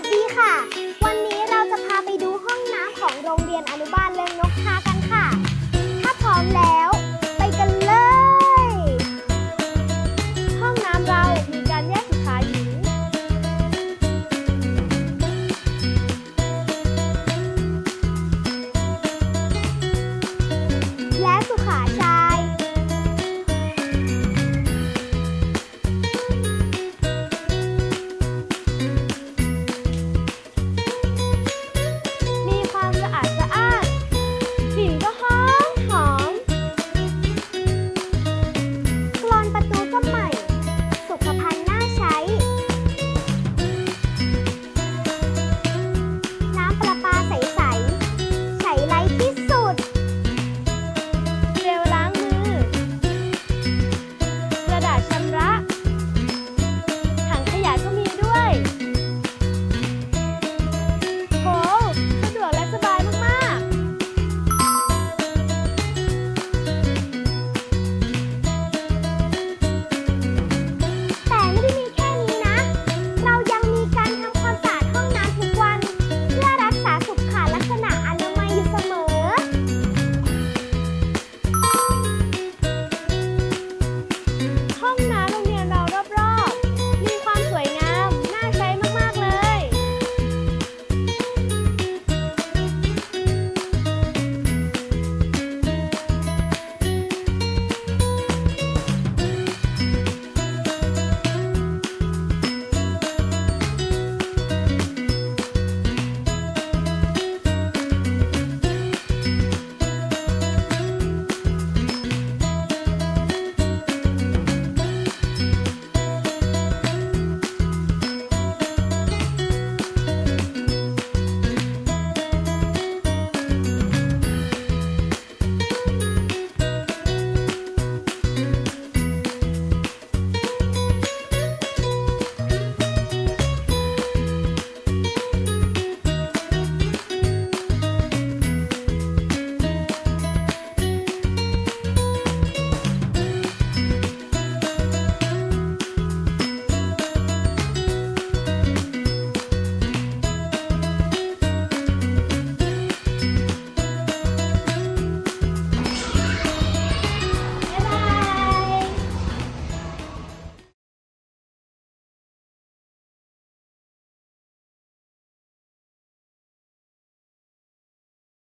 สดีค่ะ วันนี้เราจะพาไปดูห้องน้ำของโรงเรียนอนุบาลเริงนกทาก